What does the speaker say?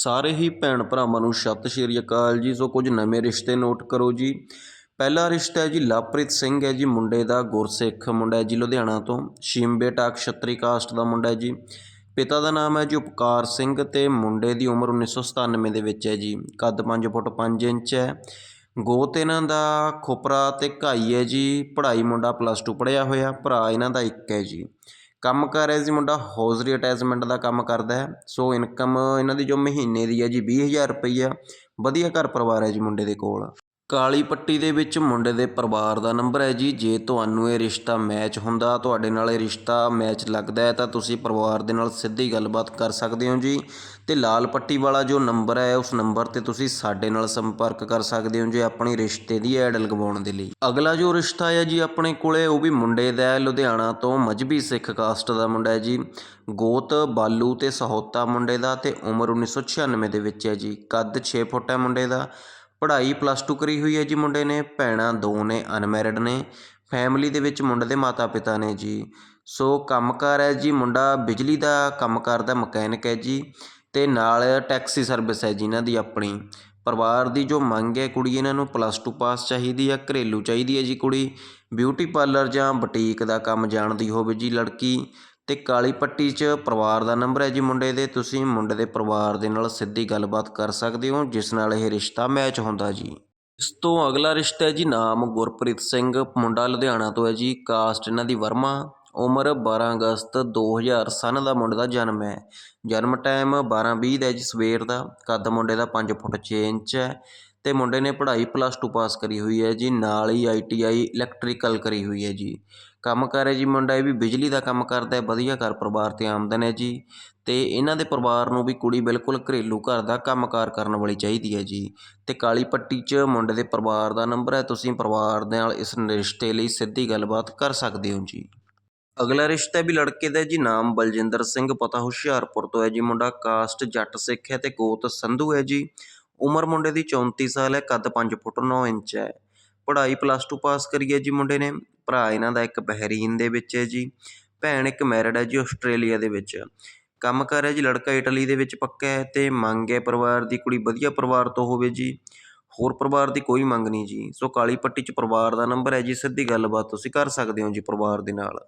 ਸਾਰੇ ਹੀ ਭੈਣ ਭਰਾਵਾਂ ਨੂੰ ਸਤਿ ਸ਼੍ਰੀ ਅਕਾਲ ਜੀ। ਸੋ ਕੁਝ ਨਵੇਂ ਰਿਸ਼ਤੇ ਨੋਟ ਕਰੋ ਜੀ। ਪਹਿਲਾ ਰਿਸ਼ਤਾ ਹੈ ਜੀ ਲਵਪ੍ਰੀਤ ਸਿੰਘ ਹੈ ਜੀ, ਮੁੰਡੇ ਦਾ ਗੁਰਸਿੱਖ ਮੁੰਡਾ ਹੈ ਜੀ ਲੁਧਿਆਣਾ ਤੋਂ। ਸ਼ੀਮਬੇ ਟਾਕ ਛਤਰੀ ਕਾਸਟ ਦਾ ਮੁੰਡਾ ਹੈ ਜੀ। ਪਿਤਾ ਦਾ ਨਾਮ ਹੈ ਜੀ ਉਪਕਾਰ ਸਿੰਘ ਤੇ ਮੁੰਡੇ ਦੀ ਉਮਰ 1997 ਦੇ ਵਿੱਚ ਹੈ ਜੀ। ਕੱਦ 5 ਫੁੱਟ 5 ਇੰਚ ਹੈ। ਗੋਤ ਇਹਨਾਂ ਦਾ ਖੋਪਰਾ ਤੇ ਘਾਈ ਹੈ ਜੀ। ਪੜ੍ਹਾਈ ਮੁੰਡਾ ਪਲੱਸ 2 ਪੜ੍ਹਿਆ ਹੋਇਆ, ਭਰਾ ਇਹਨਾਂ ਦਾ ਇੱਕ ਹੈ ਜੀ। ਕੰਮ ਕਰ ਰਿਹਾ ਜੀ ਮੁੰਡਾ ਹੌਜ਼ਰੀ ਅਟੈਚਮੈਂਟ ਦਾ ਕੰਮ ਕਰਦਾ ਹੈ। ਸੋ ਇਨਕਮ ਇਹਨਾਂ ਦੀ ਜੋ ਮਹੀਨੇ ਦੀ ਹੈ ਜੀ, ਵੀਹ ਹਜ਼ਾਰ ਰੁਪਈਆ ਵਧੀਆ ਘਰ ਪਰਿਵਾਰ ਹੈ ਜੀ ਮੁੰਡੇ ਦੇ ਕੋਲ। ਕਾਲੀ ਪੱਟੀ ਦੇ ਵਿੱਚ ਮੁੰਡੇ ਦੇ ਪਰਿਵਾਰ ਦਾ ਨੰਬਰ ਹੈ ਜੀ। ਜੇ ਤੁਹਾਨੂੰ ਇਹ ਰਿਸ਼ਤਾ ਮੈਚ ਹੁੰਦਾ, ਤੁਹਾਡੇ ਨਾਲ ਇਹ ਰਿਸ਼ਤਾ ਮੈਚ ਲੱਗਦਾ ਹੈ, ਤਾਂ ਤੁਸੀਂ ਪਰਿਵਾਰ ਦੇ ਨਾਲ ਸਿੱਧੀ ਗੱਲਬਾਤ ਕਰ ਸਕਦੇ ਹੋ ਜੀ। ਤੇ ਲਾਲ ਪੱਟੀ ਵਾਲਾ ਜੋ ਨੰਬਰ ਹੈ, ਉਸ ਨੰਬਰ ਤੇ ਤੁਸੀਂ ਸਾਡੇ ਨਾਲ ਸੰਪਰਕ ਕਰ ਸਕਦੇ ਹੋ ਜੀ ਆਪਣੀ ਰਿਸ਼ਤੇ ਦੀ ਐਡ ਲਗਵਾਉਣ ਦੇ ਲਈ। ਅਗਲਾ ਜੋ ਰਿਸ਼ਤਾ ਹੈ ਜੀ ਆਪਣੇ ਕੋਲੇ, ਉਹ ਵੀ ਮੁੰਡੇ ਦਾ ਹੈ। ਲੁਧਿਆਣਾ ਤੋਂ ਮਜਬੀ ਸਿੱਖ ਕਾਸਟ ਦਾ ਮੁੰਡਾ ਹੈ ਜੀ। ਗੋਤ ਬਾਲੂ ਤੇ ਸਹੋਤਾ ਮੁੰਡੇ ਦਾ ਤੇ ਉਮਰ 1996 ਦੇ ਵਿੱਚ ਹੈ ਜੀ। ਕੱਦ 6 ਫੁੱਟ ਹੈ ਮੁੰਡੇ ਦਾ। ਪੜ੍ਹਾਈ ਪਲੱਸ ਟੂ ਕਰੀ ਹੋਈ ਹੈ ਜੀ ਮੁੰਡੇ ਨੇ, ਭੈਣਾਂ ਦੋ ਨੇ ਅਨਮੈਰਿਡ ਨੇ ਫੈਮਿਲੀ ਦੇ ਵਿੱਚ ਮੁੰਡੇ ਦੇ ਮਾਤਾ ਪਿਤਾ ਨੇ ਜੀ। ਸੋ ਕੰਮਕਾਰ ਹੈ ਜੀ ਮੁੰਡਾ, ਬਿਜਲੀ ਦਾ ਕੰਮ ਕਰਦਾ ਮਕੈਨਿਕ ਹੈ ਜੀ ਅਤੇ ਨਾਲ ਟੈਕਸੀ ਸਰਵਿਸ ਹੈ ਜੀ ਇਹਨਾਂ ਦੀ ਆਪਣੀ। ਪਰਿਵਾਰ ਦੀ ਜੋ ਮੰਗ ਹੈ ਕੁੜੀ ਇਹਨਾਂ ਨੂੰ ਪਲੱਸ ਟੂ ਪਾਸ ਚਾਹੀਦੀ ਹੈ, ਘਰੇਲੂ ਚਾਹੀਦੀ ਹੈ ਜੀ ਕੁੜੀ। ਬਿਊਟੀ ਪਾਰਲਰ ਜਾਂ ਬੁਟੀਕ ਦਾ ਕੰਮ ਜਾਣਦੀ ਹੋਵੇ ਜੀ ਲੜਕੀ। ਅਤੇ ਕਾਲੀ ਪੱਟੀ 'ਚ ਪਰਿਵਾਰ ਦਾ ਨੰਬਰ ਹੈ ਜੀ ਮੁੰਡੇ ਦੇ। ਤੁਸੀਂ ਮੁੰਡੇ ਦੇ ਪਰਿਵਾਰ ਦੇ ਨਾਲ ਸਿੱਧੀ ਗੱਲਬਾਤ ਕਰ ਸਕਦੇ ਹੋ, ਜਿਸ ਨਾਲ ਇਹ ਰਿਸ਼ਤਾ ਮੈਚ ਹੁੰਦਾ ਜੀ। ਇਸ ਤੋਂ ਅਗਲਾ ਰਿਸ਼ਤਾ ਹੈ ਜੀ ਨਾਮ ਗੁਰਪ੍ਰੀਤ ਸਿੰਘ, ਮੁੰਡਾ ਲੁਧਿਆਣਾ ਤੋਂ ਹੈ ਜੀ, ਕਾਸਟ ਇਹਨਾਂ ਦੀ ਵਰਮਾ। ਉਮਰ 12 ਅਗਸਤ 2000 ਸਨ ਦਾ ਮੁੰਡੇ ਦਾ ਜਨਮ ਹੈ। ਜਨਮ ਟਾਈਮ 12:20 ਦਾ ਜੀ ਸਵੇਰ ਦਾ। ਕੱਦ ਮੁੰਡੇ ਦਾ 5 ਫੁੱਟ 6 ਇੰਚ ਹੈ ਤੇ ਮੁੰਡੇ ਨੇ ਪੜ੍ਹਾਈ ਪਲੱਸ 2 ਪਾਸ ਕਰੀ ਹੋਈ ਹੈ ਜੀ, ਨਾਲ ਹੀ ਆਈਟੀਆਈ ਇਲੈਕਟ੍ਰੀਕਲ ਕਰੀ ਹੋਈ ਹੈ ਜੀ। ਕੰਮ ਕਰ ਹੈ ਜੀ ਮੁੰਡਾ, ਇਹ ਵੀ ਬਿਜਲੀ ਦਾ ਕੰਮ ਕਰਦਾ ਵਧੀਆ ਘਰ ਪਰਿਵਾਰ ਤੇ ਆਮਦਨ ਹੈ ਜੀ। ਅਤੇ ਇਹਨਾਂ ਦੇ ਪਰਿਵਾਰ ਨੂੰ ਵੀ ਕੁੜੀ ਬਿਲਕੁਲ ਘਰੇਲੂ ਘਰ ਦਾ ਕੰਮ ਕਾਰ ਕਰਨ ਵਾਲੀ ਚਾਹੀਦੀ ਹੈ ਜੀ। ਅਤੇ ਕਾਲੀ ਪੱਟੀ 'ਚ ਮੁੰਡੇ ਦੇ ਪਰਿਵਾਰ ਦਾ ਨੰਬਰ ਹੈ, ਤੁਸੀਂ ਪਰਿਵਾਰ ਦੇ ਨਾਲ ਇਸ ਰਿਸ਼ਤੇ ਲਈ ਸਿੱਧੀ ਗੱਲਬਾਤ ਕਰ ਸਕਦੇ ਹੋ ਜੀ। ਅਗਲਾ ਰਿਸ਼ਤਾ ਵੀ ਲੜਕੇ ਦਾ ਜੀ, ਨਾਮ ਬਲਜਿੰਦਰ ਸਿੰਘ, ਪਤਾ ਹੁਸ਼ਿਆਰਪੁਰ ਤੋਂ ਹੈ ਜੀ ਮੁੰਡਾ, ਕਾਸਟ ਜੱਟ ਸਿੱਖ ਹੈ ਤੇ ਗੋਤ ਸੰਧੂ ਹੈ ਜੀ। ਉਮਰ ਮੁੰਡੇ ਦੀ 34 ਸਾਲ ਹੈ, ਕੱਦ 5 ਫੁੱਟ 9 ਇੰਚ ਹੈ। ਪੜ੍ਹਾਈ ਪਲੱਸ ਟੂ ਪਾਸ ਕਰੀ ਹੈ ਜੀ ਮੁੰਡੇ ਨੇ। ਭਰਾ ਇਹਨਾਂ ਦਾ ਇੱਕ ਬਹਿਰੀਨ ਦੇ ਵਿੱਚ ਹੈ ਜੀ। ਭੈਣ ਇੱਕ ਮੈਰਿਡ ਹੈ ਜੀ ਆਸਟ੍ਰੇਲੀਆ ਦੇ ਵਿੱਚ। ਕੰਮ ਕਰ ਰਿਹਾ ਜੀ, ਲੜਕਾ ਇਟਲੀ ਦੇ ਵਿੱਚ ਪੱਕਾ ਹੈ ਅਤੇ ਮੰਗ ਹੈ ਪਰਿਵਾਰ ਦੀ ਕੁੜੀ ਵਧੀਆ ਪਰਿਵਾਰ ਤੋਂ ਹੋਵੇ ਜੀ। ਹੋਰ ਪਰਿਵਾਰ ਦੀ ਕੋਈ ਮੰਗ ਨਹੀਂ ਜੀ। ਸੋ ਕਾਲੀ ਪੱਟੀ 'ਚ ਪਰਿਵਾਰ ਦਾ ਨੰਬਰ ਹੈ ਜੀ। ਸਿੱਧੀ ਗੱਲਬਾਤ ਤੁਸੀਂ ਕਰ ਸਕਦੇ ਹੋ ਜੀ ਪਰਿਵਾਰ ਦੇ ਨਾਲ।